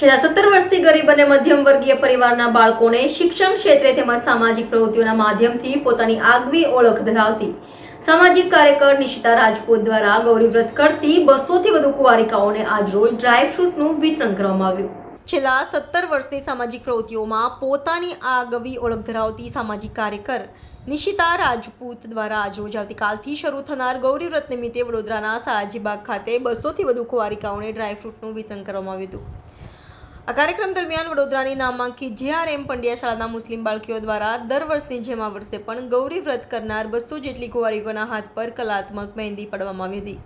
છેલ્લા સત્તર વર્ષથી ગરીબ અને મધ્યમ વર્ગીય પરિવારના બાળકોને શિક્ષણ ક્ષેત્રે તેમજ સામાજિક પ્રવૃત્તિઓના માધ્યમથી પોતાની આગવી ઓળખ ધરાવતી સામાજિક કાર્યકર નિશિતા રાજપૂત દ્વારા ગૌરીવ્રત કરતી બસોથી વધુ કુવારિકાઓને આજરોજ ડ્રાય ફ્રૂટનું વિતરણ કરવામાં આવ્યું. છેલ્લા સત્તર વર્ષની સામાજિક પ્રવૃત્તિઓમાં પોતાની આગવી ઓળખ ધરાવતી સામાજિક કાર્યકર નિશિતા રાજપૂત દ્વારા આજરોજ આવતીકાલથી શરૂ થનાર ગૌરીવ્રત નિમિત્તે વડોદરાના સયાજીબાગ ખાતે બસોથી વધુ કુવારિકાઓને ડ્રાયફ્રૂટનું વિતરણ કરવામાં આવ્યું હતું. આ કાર્યક્રમ દરમિયાન વડોદરાની નામાંકિત જે આર એમ પંડ્યા શાળાના મુસ્લિમ બાળકીઓ દ્વારા દર વર્ષની જેમ આ વર્ષે પણ ગૌરી વ્રત કરનાર બસો જેટલી કુંવારીઓના હાથ પર કલાત્મક મહેંદી પાડવામાં આવી હતી,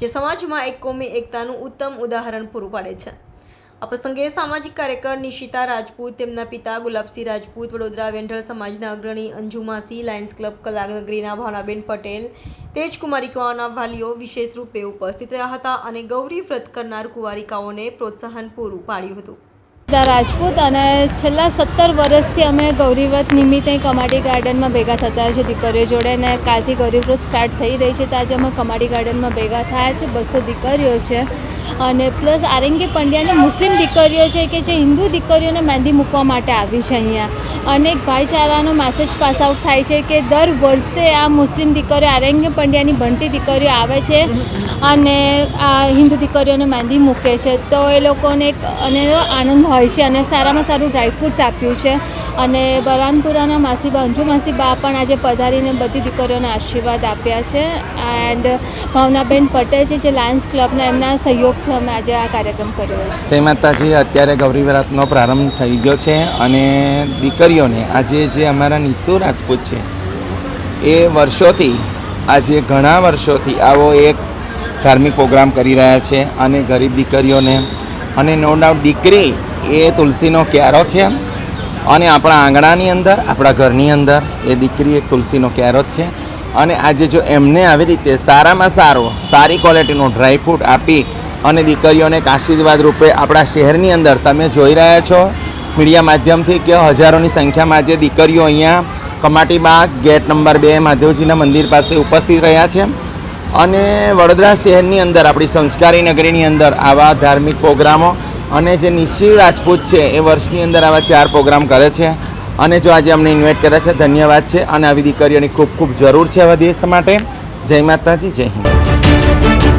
જે સમાજમાં એક કોમી એકતાનું ઉત્તમ ઉદાહરણ પૂરું પાડે છે. આ પ્રસંગે સામાજિક કાર્યકર નિશિતા રાજપૂત, તેમના પિતા ગુલાબસિંહ રાજપૂત, વડોદરા વેન્ઢળ સમાજના અગ્રણી અંજુમાસી, લાયન્સ ક્લબ કલાનગરીના ભાવનાબેન પટેલ તેજકુમારિકાઓના વાલીઓ વિશેષ રૂપે ઉપસ્થિત રહ્યા હતા અને ગૌરી વ્રત કરનાર કુંવારિકાઓને પ્રોત્સાહન પૂરું પાડ્યું હતું. રાજપૂત અને છેલ્લા સત્તર વર્ષથી અમે ગૌરીવ્રત નિમિત્તે કમાડી ગાર્ડનમાં ભેગા થતા છે દીકરીઓ જોડે અને કાલથી ગૌરીવ્રત સ્ટાર્ટ થઈ રહી છે. તો આજે અમે કમાડી ગાર્ડનમાં ભેગા થયા છે, બસો દીકરીઓ છે. અને પ્લસ આરંગી પંડ્યાની મુસ્લિમ દીકરીઓ છે કે જે હિન્દુ દીકરીઓને મહેંદી મૂકવા માટે આવી છે અહીંયા. અને એક ભાઈચારાનો મેસેજ પાસ આઉટ થાય છે કે દર વર્ષે આ મુસ્લિમ દીકરીઓ આરંગી પંડ્યાની ભણતી દીકરીઓ આવે છે અને આ હિન્દુ દીકરીઓને મહેંદી મૂકે છે. તો એ લોકોને એક અને આનંદ હોય છે અને સારામાં સારું ડ્રાયફ્રૂટ્સ આપ્યું છે. અને બરાનપુરાના માસીબા અંજુ માસીબા પણ આજે પધારીને બધી દીકરીઓને આશીર્વાદ આપ્યા છે. એન્ડ ભાવનાબેન પટેલ છે જે લાયન્સ ક્લબના એમના સહયોગથી અમે આજે આ કાર્યક્રમ કર્યો છે. તે માતાજી, અત્યારે ગૌરી વ્રતનો પ્રારંભ થઈ ગયો છે અને દીકરીઓને આજે જે અમારા નિશુ રાજપૂત છે, એ વર્ષોથી, આજે ઘણા વર્ષોથી આવો એક ધાર્મિક પ્રોગ્રામ કરી રહ્યા છે અને ગરીબ દીકરીઓને અને નો ડાઉટ દીકરી એ તુલસીનો ક્યારો છે અને આપણા આંગણાની અંદર, આપણા ઘરની અંદર એ દીકરી એક તુલસીનો ક્યારો જ છે. અને આજે જો એમને આવી રીતે સારામાં સારો, સારી ક્વોલિટીનો ડ્રાયફ્રૂટ આપી અને દીકરીઓને એક આશીર્વાદ રૂપે આપણા શહેરની અંદર, તમે જોઈ રહ્યા છો મીડિયા માધ્યમથી કે હજારોની સંખ્યામાં આજે દીકરીઓ અહીંયા કમાટીબાગ, ગેટ નંબર બે મહાદેવજીના મંદિર પાસે ઉપસ્થિત રહ્યા છે. અને વડોદરા શહેરની અંદર, આપણી સંસ્કારી નગરીની અંદર આવા ધાર્મિક પ્રોગ્રામો અને જે નિશ્ચિત રાજપૂત છે એ વર્ષની અંદર આવા ચાર પ્રોગ્રામ કરે છે. અને જો આજે અમને ઇન્વાઇટ કર્યા છે, ધન્યવાદ છે. અને આવી દીકરીઓની ખૂબ ખૂબ જરૂર છે આવા દેશ માટે. જય માતાજી, જય હિન્દ.